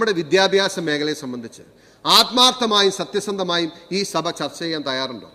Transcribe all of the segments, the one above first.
നമ്മുടെ വിദ്യാഭ്യാസ മേഖലയെ സംബന്ധിച്ച് ആത്മാർത്ഥമായും സത്യസന്ധമായും ഈ സഭ ചർച്ച ചെയ്യാൻ തയ്യാറുണ്ടോ?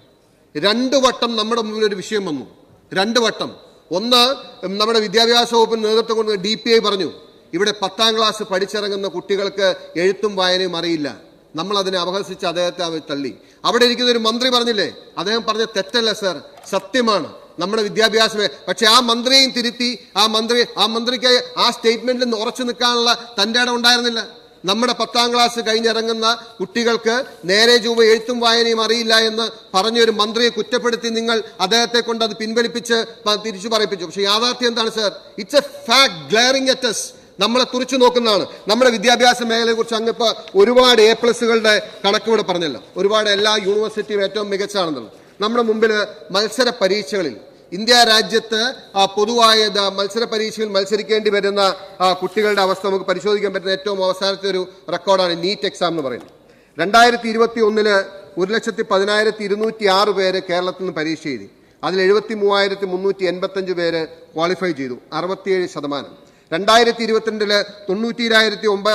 രണ്ട് വട്ടം നമ്മുടെ മുമ്പിൽ ഒരു വിഷയം വന്നു. രണ്ട് വട്ടം. ഒന്ന് നമ്മുടെ വിദ്യാഭ്യാസ വകുപ്പിന് നേതൃത്വം കൊണ്ട് ഡി പി ഐ പറഞ്ഞു ഇവിടെ പത്താം ക്ലാസ് പഠിച്ചിറങ്ങുന്ന കുട്ടികൾക്ക് എഴുത്തും വായനയും അറിയില്ല. നമ്മൾ അതിനെ അപഹസിച്ച് അദ്ദേഹത്തെ അവർ തള്ളി. അവിടെ ഇരിക്കുന്ന ഒരു മന്ത്രി പറഞ്ഞില്ലേ? അദ്ദേഹം പറഞ്ഞ തെറ്റല്ല സർ സത്യമാണ്. നമ്മുടെ വിദ്യാഭ്യാസ മേ- പക്ഷെ ആ മന്ത്രിയെയും തിരുത്തി ആ മന്ത്രി ആ മന്ത്രിക്ക് ആ സ്റ്റേറ്റ്മെന്റിൽ നിന്ന് ഉറച്ചു നിൽക്കാനുള്ള തന്റെ ഇടം ഉണ്ടായിരുന്നില്ല. നമ്മുടെ പത്താം ക്ലാസ് കഴിഞ്ഞിറങ്ങുന്ന കുട്ടികൾക്ക് നേരെ ചൊവ്വ എഴുത്തും വായനയും അറിയില്ല എന്ന് പറഞ്ഞൊരു മന്ത്രിയെ കുറ്റപ്പെടുത്തി നിങ്ങൾ അദ്ദേഹത്തെ കൊണ്ട് അത് പിൻവലിപ്പിച്ച് തിരിച്ചു പറയിപ്പിച്ചു. പക്ഷേ യാഥാർത്ഥ്യം എന്താണ് sir it's a fact glaring at us നമ്മളെ തുറച്ചു നോക്കുന്നതാണ്. നമ്മുടെ വിദ്യാഭ്യാസ മേഖലയെ കുറിച്ച് അങ്ങ് ഇപ്പോൾ ഒരുപാട് എ പ്ലസുകളുടെ കണക്ക് ഇവിടെ പറഞ്ഞല്ലോ. ഒരുപാട് എല്ലാ യൂണിവേഴ്സിറ്റിയും ഏറ്റവും മികച്ചതാണെന്നുള്ളത്. നമ്മുടെ മുമ്പിൽ മത്സര പരീക്ഷകളിൽ ഇന്ത്യ രാജ്യത്ത് പൊതുവായ മത്സര പരീക്ഷയിൽ മത്സരിക്കേണ്ടി വരുന്ന കുട്ടികളുടെ അവസ്ഥ നമുക്ക് പരിശോധിക്കാൻ പറ്റുന്ന ഏറ്റവും അവസാനത്തെ ഒരു റെക്കോർഡാണ് നീറ്റ് എക്സാം എന്ന് പറയുന്നത്. രണ്ടായിരത്തി ഇരുപത്തി ഒന്നിൽ ഒരു ലക്ഷത്തി പതിനായിരത്തി ഇരുന്നൂറ്റി ആറ് പേര് കേരളത്തിൽ നിന്ന് പരീക്ഷ എഴുതി. അതിൽ എഴുപത്തി മൂവായിരത്തി മുന്നൂറ്റി എൺപത്തഞ്ച് പേര് ക്വാളിഫൈ ചെയ്തു. അറുപത്തിയേഴ് ശതമാനം. രണ്ടായിരത്തി ഇരുപത്തിരണ്ടിൽ തൊണ്ണൂറ്റിരായിരത്തി ഒമ്പ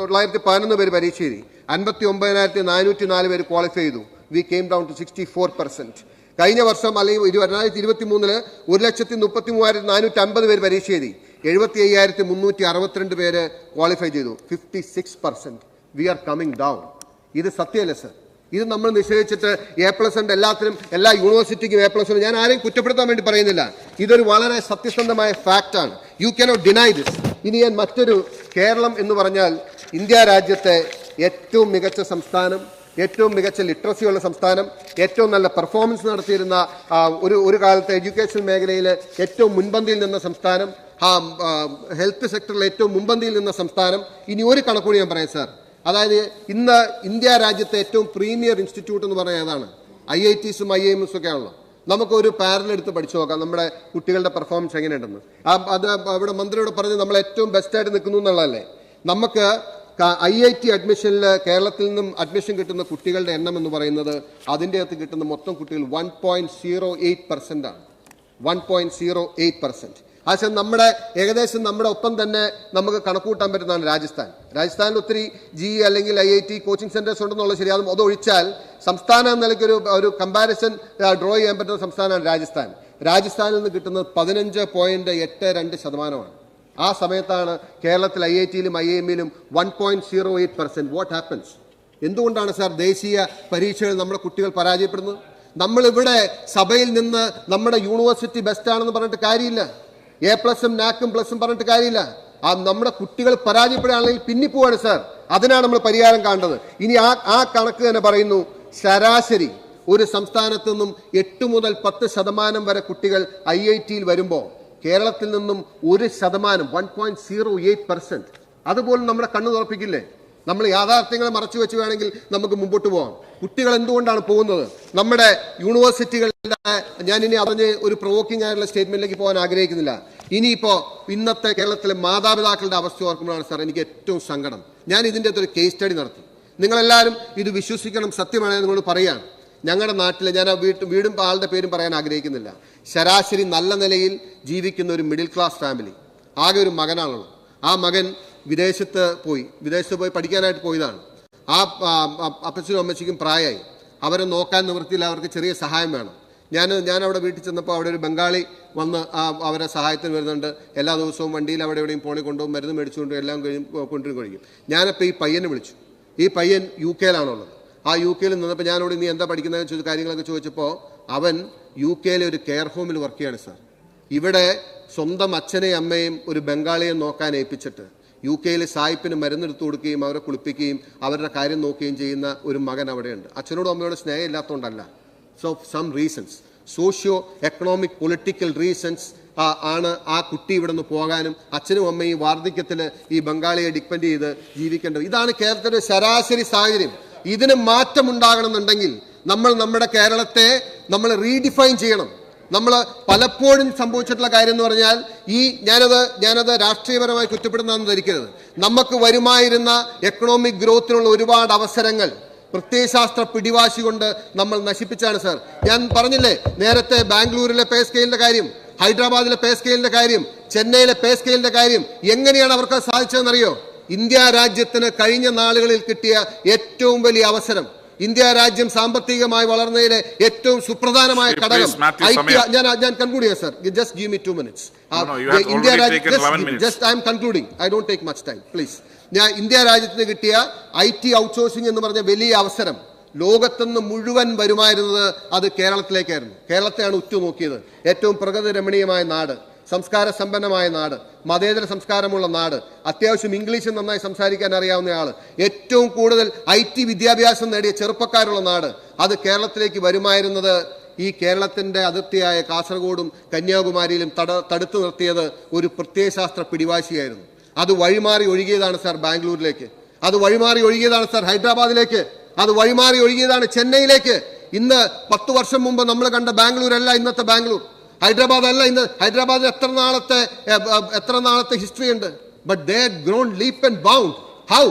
തൊള്ളായിരത്തി പതിനൊന്ന് പേര് പരീക്ഷ എഴുതി. അൻപത്തി ഒമ്പതിനായിരത്തി നാനൂറ്റി നാല് പേര് ക്വാളിഫൈ ചെയ്തു. We came down to sixty four percent കഴിഞ്ഞ വർഷം അല്ലെങ്കിൽ രണ്ടായിരത്തി ഇരുപത്തി മൂന്നിൽ ഒരു ലക്ഷത്തി മുപ്പത്തി മൂവായിരത്തി നാനൂറ്റി അമ്പത് പേര് പരീക്ഷ എഴുതി. എഴുപത്തി അയ്യായിരത്തി മുന്നൂറ്റി അറുപത്തിരണ്ട് പേര് ക്വാളിഫൈ ചെയ്തു. Fifty six percent we are coming down ഇത് സത്യമല്ലേ സർ ഇത് നമ്മൾ നിഷേധിച്ചിട്ട് എ പ്ലസ് ഉണ്ട് എല്ലാത്തിനും എല്ലാ യൂണിവേഴ്സിറ്റിക്കും എ പ്ലസ് ഉണ്ട്. ഞാൻ ആരെയും കുറ്റപ്പെടുത്താൻ വേണ്ടി പറയുന്നില്ല. ഇതൊരു വളരെ സത്യസന്ധമായ ഫാക്റ്റ് ആണ്. യു കനോട്ട് ഡിനൈ ദിസ് ഇനി ഞാൻ മറ്റൊരു കേരളം എന്ന് പറഞ്ഞാൽ ഇന്ത്യ രാജ്യത്തെ ഏറ്റവും മികച്ച സംസ്ഥാനം ഏറ്റവും മികച്ച ലിറ്ററസി ഉള്ള സംസ്ഥാനം ഏറ്റവും നല്ല പെർഫോമൻസ് നടത്തിയിരുന്ന ഒരു ഒരു കാലത്ത് എഡ്യൂക്കേഷൻ മേഖലയിൽ ഏറ്റവും മുൻപന്തിയിൽ നിന്ന സംസ്ഥാനം ഹെൽത്ത് സെക്ടറിൽ ഏറ്റവും മുൻപന്തിയിൽ നിന്ന സംസ്ഥാനം. ഇനി ഒരു കണക്കൂടി ഞാൻ പറയാം സാർ അതായത് ഇന്ന് ഇന്ത്യ രാജ്യത്തെ ഏറ്റവും പ്രീമിയർ ഇൻസ്റ്റിറ്റ്യൂട്ട് എന്ന് പറയുന്നത് ഏതാണ്? ഐ ഐ ടീസും ഐ എമ്മും ഒക്കെ ആണല്ലോ നമുക്കൊരു പാരൽ എടുത്ത് പഠിച്ചു നോക്കാം നമ്മുടെ കുട്ടികളുടെ പെർഫോമൻസ് എങ്ങനെയുണ്ടെന്ന്. അത് അവിടെ മന്ത്രിയോട് പറഞ്ഞ് നമ്മൾ ഏറ്റവും ബെസ്റ്റായിട്ട് നിൽക്കുന്നു എന്നുള്ളതല്ലേ? നമുക്ക് ഐ ഐ ടി അഡ്മിഷനിൽ കേരളത്തിൽ നിന്നും അഡ്മിഷൻ കിട്ടുന്ന കുട്ടികളുടെ എണ്ണം എന്ന് പറയുന്നത് അതിന്റെ അകത്ത് കിട്ടുന്ന മൊത്തം കുട്ടികൾ one point zero eight percent ആണ്. One point zero eight percent പക്ഷേ നമ്മുടെ ഏകദേശം നമ്മുടെ ഒപ്പം തന്നെ നമുക്ക് കണക്കൂട്ടാൻ പറ്റുന്നതാണ് രാജസ്ഥാൻ. രാജസ്ഥാനിൽ ഒത്തിരി ജി അല്ലെങ്കിൽ I I T coaching centres ഉണ്ടെന്നുള്ളത് ശരിയാകും. അത് അതൊഴിച്ചാൽ സംസ്ഥാനം എന്ന നിലയ്ക്ക് ഒരു ഒരു കമ്പാരിസൺ ഡ്രോ ചെയ്യാൻ പറ്റുന്ന സംസ്ഥാനമാണ് രാജസ്ഥാൻ. രാജസ്ഥാനിൽ നിന്ന് കിട്ടുന്നത് പതിനഞ്ച് പോയിന്റ് എട്ട് രണ്ട് ശതമാനമാണ്. ആ സമയത്താണ് കേരളത്തിൽ ഐ ഐ ടിയിലും I എമ്മിലും one point zero eight percent what happens എന്തുകൊണ്ടാണ് സാർ ദേശീയ പരീക്ഷകൾ നമ്മുടെ കുട്ടികൾ പരാജയപ്പെടുന്നത്? നമ്മളിവിടെ സഭയിൽ നിന്ന് നമ്മുടെ യൂണിവേഴ്സിറ്റി ബെസ്റ്റ് ആണെന്ന് പറഞ്ഞിട്ട് കാര്യമില്ല. എ പ്ലസും നാക്കും പ്ലസും പറഞ്ഞിട്ട് കാര്യമില്ല. ആ നമ്മുടെ കുട്ടികൾ പരാജയപ്പെടുകയാണെങ്കിൽ പിന്നിപ്പോവാണ് സാർ. അതിനാണ് നമ്മൾ പരിഹാരം കാണേണ്ടത്. ഇനി ആ ആ കണക്ക് തന്നെ പറയുന്നു ശരാശരി ഒരു സംസ്ഥാനത്തു നിന്നും എട്ട് മുതൽ പത്ത് ശതമാനം വരെ കുട്ടികൾ ഐ ഐ ടിയിൽ വരുമ്പോൾ കേരളത്തിൽ നിന്നും ഒരു ശതമാനം one point zero eight percent അതുപോലും നമ്മുടെ കണ്ണു തുറപ്പിക്കില്ലേ? നമ്മൾ യാഥാർത്ഥ്യങ്ങൾ മറച്ചു വെച്ച് വേണമെങ്കിൽ നമുക്ക് മുമ്പോട്ട് പോകാം കുട്ടികൾ എന്തുകൊണ്ടാണ് പോകുന്നത്? നമ്മുടെ യൂണിവേഴ്സിറ്റികളുടെ ഞാൻ ഇനി അറിഞ്ഞ് ഒരു പ്രൊവോക്കിംഗ് ആയിട്ടുള്ള സ്റ്റേറ്റ്മെന്റിലേക്ക് പോകാൻ ആഗ്രഹിക്കുന്നില്ല. ഇനിയിപ്പോ ഇന്നത്തെ കേരളത്തിലെ മാതാപിതാക്കളുടെ അവസ്ഥ ഓർക്കുമ്പോഴാണ് സാർ എനിക്ക് ഏറ്റവും സങ്കടം. ഞാൻ ഇതിന്റെ ഒരു കേസ് സ്റ്റഡി നടത്തി. നിങ്ങളെല്ലാവരും ഇത് വിശ്വസിക്കണം സത്യമാണ് നിങ്ങളോട് പറയാണ്. ഞങ്ങളുടെ നാട്ടിൽ ഞാൻ ആ വീട്ട് വീടും ആളുടെ പേരും പറയാൻ ആഗ്രഹിക്കുന്നില്ല. ശരാശരി നല്ല നിലയിൽ ജീവിക്കുന്ന ഒരു മിഡിൽ ക്ലാസ് ഫാമിലി ആകെ ഒരു മകനാണുള്ളത്. ആ മകൻ വിദേശത്ത് പോയി വിദേശത്ത് പോയി പഠിക്കാനായിട്ട് പോയതാണ്. ആ അപ്പച്ചനും അമ്മച്ചിക്കും പ്രായമായി അവരെ നോക്കാൻ നിവൃത്തിയിൽ അവർക്ക് ചെറിയ സഹായം വേണം. ഞാൻ ഞാൻ അവിടെ വീട്ടിൽ ചെന്നപ്പോൾ അവിടെ ഒരു ബംഗാളി വന്ന് അവരെ സഹായത്തിന് വരുന്നുണ്ട്. എല്ലാ ദിവസവും വണ്ടിയിൽ അവിടെ എവിടെയും പോണി കൊണ്ടുപോകും മരുന്ന് മേടിച്ചുകൊണ്ടും എല്ലാം കഴിഞ്ഞ് കൊണ്ടുവരും കഴിയും ഞാനപ്പോൾ ഈ പയ്യനെ വിളിച്ചു. ഈ പയ്യൻ യു കെയിലാണുള്ളത്. ആ യു കെയിൽ നിന്നപ്പോൾ ഞാനോട് ഇനി എന്താ പഠിക്കുന്നതെന്ന് ചോദിച്ച കാര്യങ്ങളൊക്കെ ചോദിച്ചപ്പോൾ അവൻ യു കെയിലെ ഒരു കെയർ ഹോമിൽ വർക്ക് ചെയ്യാണ് സാർ ഇവിടെ സ്വന്തം അച്ഛനെയും അമ്മയും ഒരു ബംഗാളിയെ നോക്കാൻ ഏൽപ്പിച്ചിട്ട് യു കെയിൽ സായിപ്പിന് മരുന്നെടുത്ത് കൊടുക്കുകയും അവരെ കുളിപ്പിക്കുകയും അവരുടെ കാര്യം നോക്കുകയും ചെയ്യുന്ന ഒരു മകൻ അവിടെയുണ്ട്. അച്ഛനോടും അമ്മയോടും സ്നേഹം ഇല്ലാത്തതുകൊണ്ടല്ല so some reasons socio economic political reasons ആണ് ആ കുട്ടി ഇവിടെ നിന്ന് പോകാനും അച്ഛനും അമ്മയും വാർദ്ധക്യത്തിൽ ഈ ബംഗാളിയെ ഡിപ്പെൻഡ് ചെയ്ത് ജീവിക്കേണ്ടത്. ഇതാണ് കേരളത്തിന്റെ ശരാശരി സാഹചര്യം. ഇതിന് മാറ്റമുണ്ടാകണമെന്നുണ്ടെങ്കിൽ നമ്മൾ നമ്മുടെ കേരളത്തെ നമ്മൾ റീഡിഫൈൻ ചെയ്യണം. നമ്മൾ പലപ്പോഴും സംഭവിച്ചിട്ടുള്ള കാര്യം എന്ന് പറഞ്ഞാൽ ഈ ഞാനത് ഞാനത് രാഷ്ട്രീയപരമായി കുറ്റപ്പെടുന്നതെന്ന് ധരിക്കരുത്. നമുക്ക് വരുമായിരുന്ന എക്കണോമിക് ഗ്രോത്തിനുള്ള ഒരുപാട് അവസരങ്ങൾ പ്രത്യയശാസ്ത്ര പിടിവാശി കൊണ്ട് നമ്മൾ നശിപ്പിച്ചാണ് സാർ ഞാൻ പറഞ്ഞില്ലേ നേരത്തെ ബാംഗ്ലൂരിലെ പേ സ്കെയിലിന്റെ കാര്യം ഹൈദരാബാദിലെ പേ സ്കെയിലിന്റെ കാര്യം ചെന്നൈയിലെ പേ സ്കെയിലിന്റെ കാര്യം എങ്ങനെയാണ് അവർക്ക് സാധിച്ചതെന്നറിയോ? ഇന്ത്യ രാജ്യത്തിന് കഴിഞ്ഞ നാളുകളിൽ കിട്ടിയ ഏറ്റവും വലിയ അവസരം ഇന്ത്യ രാജ്യം സാമ്പത്തികമായി വളർന്നതിലെ ഏറ്റവും സുപ്രധാനമായ ഘടകം. ഞാൻ ഞാൻ കൺക്ലൂഡ് ചെയ്യാം sir just give me two minutes No, രാജ്യം you have already taken 11 minutes. Just I am concluding I don't take much time please ഞാൻ ഇന്ത്യ രാജ്യത്തിന് കിട്ടിയ ഐ ടി ഔട്ട്സോഴ്സിംഗ് എന്ന് പറഞ്ഞ വലിയ അവസരം ലോകത്തുനിന്ന് മുഴുവൻ വരുമായിരുന്നത് അത് കേരളത്തിലേക്കായിരുന്നു. കേരളത്തെയാണ് ഉറ്റുനോക്കിയത്. ഏറ്റവും പ്രകൃതി രമണീയമായ നാട്. സംസ്കാര സമ്പന്നമായ നാട് മതേതര സംസ്കാരമുള്ള നാട് അത്യാവശ്യം ഇംഗ്ലീഷ് നന്നായി സംസാരിക്കാൻ അറിയാവുന്ന ആൾ ഏറ്റവും കൂടുതൽ ഐ ടി വിദ്യാഭ്യാസം നേടിയ ചെറുപ്പക്കാരുള്ള നാട് അത് കേരളത്തിലേക്ക് വരുമായിരുന്നത് ഈ കേരളത്തിന്റെ അതിർത്തിയായ കാസർഗോഡും കന്യാകുമാരിയിലും തട തടുത്തു നിർത്തിയത് ഒരു പ്രത്യയശാസ്ത്ര പിടിവാശിയായിരുന്നു. അത് വഴിമാറി ഒഴുകിയതാണ് സാർ ബാംഗ്ലൂരിലേക്ക്. അത് വഴിമാറി ഒഴുകിയതാണ് സാർ ഹൈദരാബാദിലേക്ക്. അത് വഴിമാറി ഒഴുകിയതാണ് ചെന്നൈയിലേക്ക്. ഇന്ന് പത്ത് വർഷം മുമ്പ് നമ്മൾ കണ്ട ബാംഗ്ലൂരല്ല ഇന്നത്തെ ബാംഗ്ലൂർ. ഹൈദരാബാദ് അല്ല ഇന്ന് ഹൈദരാബാദിൽ എത്ര നാളത്തെ എത്ര നാളത്തെ ഹിസ്റ്ററി ഉണ്ട്? But they grown leap and bound how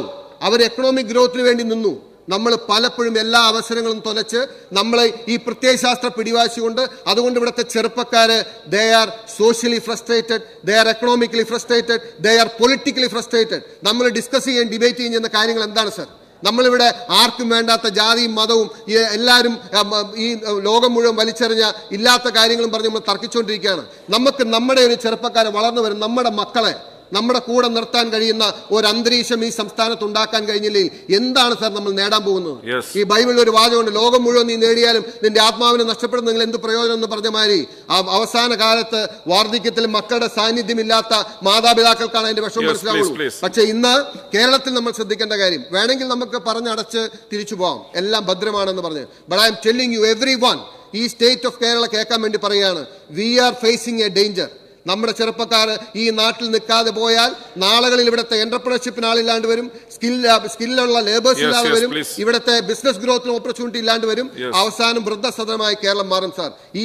our economic ഗ്രോത്തിന് വേണ്ടി നിന്നു. നമ്മൾ പലപ്പോഴും എല്ലാ അവസരങ്ങളും തുലച്ച് നമ്മളെ ഈ പ്രത്യയശാസ്ത്ര പിടിവാശി കൊണ്ട് അതുകൊണ്ട് ഇവിടുത്തെ ചെറുപ്പക്കാര് they are socially frustrated they are economically frustrated they are politically frustrated നമ്മൾ ഡിസ്കസ് ചെയ്യാൻ ഡിബേറ്റ് ചെയ്യുന്ന കാര്യങ്ങൾ എന്താണ് സർ നമ്മളിവിടെ ആർക്കും വേണ്ടാത്ത ജാതിയും മതവും എല്ലാവരും ഈ ലോകം മുഴുവൻ വലിച്ചെറിഞ്ഞ ഇല്ലാത്ത കാര്യങ്ങളും പറഞ്ഞ് നമ്മൾ തർക്കിച്ചുകൊണ്ടിരിക്കുകയാണ്. നമുക്ക് നമ്മുടെ ഒരു ചെറുപ്പക്കാരെ വളർന്നു വരും നമ്മുടെ മക്കളെ നമ്മുടെ കൂടെ നിർത്താൻ കഴിയുന്ന ഒരു അന്തരീക്ഷം ഈ സംസ്ഥാനത്ത് ഉണ്ടാക്കാൻ കഴിഞ്ഞില്ലെങ്കിൽ എന്താണ് സാർ നമ്മൾ നേടാൻ പോകുന്നത്? ഈ ബൈബിളിൽ ഒരു വാചകമുണ്ട് ലോകം മുഴുവൻ നീ നേടിയാലും നിന്റെ ആത്മാവിനെ നഷ്ടപ്പെടുന്ന നിങ്ങൾ എന്ത് പ്രയോജനം എന്ന് പറഞ്ഞ മാതിരി. ആ അവസാന കാലത്ത് വാർദ്ധക്യത്തിൽ മക്കളുടെ സാന്നിധ്യമില്ലാത്ത മാതാപിതാക്കൾക്കാണ് അതിന്റെ വിഷമം മനസ്സിലാവുള്ളൂ. പക്ഷേ ഇന്ന് കേരളത്തിൽ നമ്മൾ ശ്രദ്ധിക്കേണ്ട കാര്യം വേണമെങ്കിൽ നമുക്ക് പറഞ്ഞടച്ച് തിരിച്ചു പോകാം എല്ലാം ഭദ്രമാണെന്ന് പറഞ്ഞ്. But I am telling you everyone ഈ സ്റ്റേറ്റ് ഓഫ് കേരള കേൾക്കാൻ വേണ്ടി പറയുകയാണ്. We are facing a danger നമ്മുടെ ചെറുപ്പക്കാർ ഈ നാട്ടിൽ നിൽക്കാതെ പോയാൽ നാളുകളിൽ ഇവിടുത്തെ എന്റർപ്രണർഷിപ്പിന് ആളില്ലാണ്ട് വരും സ്കിൽ സ്കില്ലുള്ള ലേബേഴ്സ് ഇല്ലാണ്ട് ഇല്ലാതെ വരും ഇവിടുത്തെ ബിസിനസ് ഗ്രോത്തിന് ഓപ്പർച്യൂണിറ്റി ഇല്ലാണ്ട് വരും. അവസാനം വൃദ്ധസദനമായി കേരളം മാറും സാർ ഈ